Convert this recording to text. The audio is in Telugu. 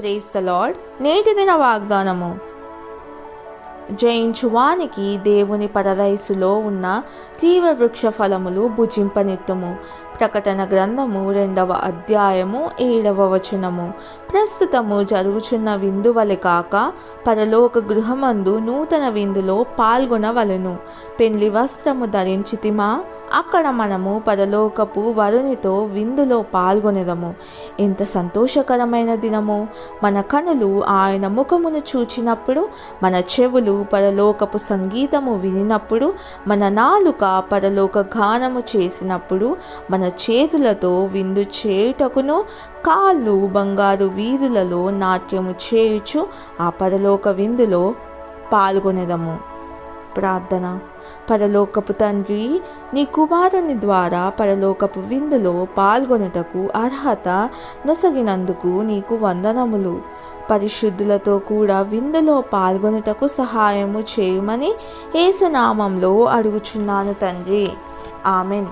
ప్రేస్ ద లార్డ్ నేటి దిన వాగ్దానము. జయించువానికి దేవుని పరదయసులో ఉన్న జీవ వృక్ష ఫలములు భుజింపనిత్తుము. ప్రకటన గ్రంథము రెండవ అధ్యాయము ఏడవ వచనము. ప్రస్తుతము జరుగుచున్న విందువలె కాక పరలోక గృహమందు నూతన విందులో పాల్గొనవలెను. పెండ్లి వస్త్రము ధరించితిమా? అక్కడ మనము పరలోకపు వరునితో విందులో పాల్గొనేదము. ఎంత సంతోషకరమైన దినము. మన కనులు ఆయన ముఖమును చూచినప్పుడు మన చెవులు పరలోకపు సంగీతము వినినప్పుడు మన నాలుక పరలోక గానము చేసినప్పుడు మన చేతులతో విందు చేయుటకును కాళ్ళు బంగారు వీధులలో నాట్యము చేయుచు ఆ పరలోక విందులో పాల్గొనేదము. ప్రార్థన. పరలోకపు తండ్రి నీ కుమారుని ద్వారా పరలోకపు విందులో పాల్గొనుటకు అర్హత నొసగినందుకు నీకు వందనములు. పరిశుద్ధులతో కూడా విందులో పాల్గొనుటకు సహాయము చేయమని ఏసునామంలో అడుగుచున్నాను తండ్రి. ఆమెన్.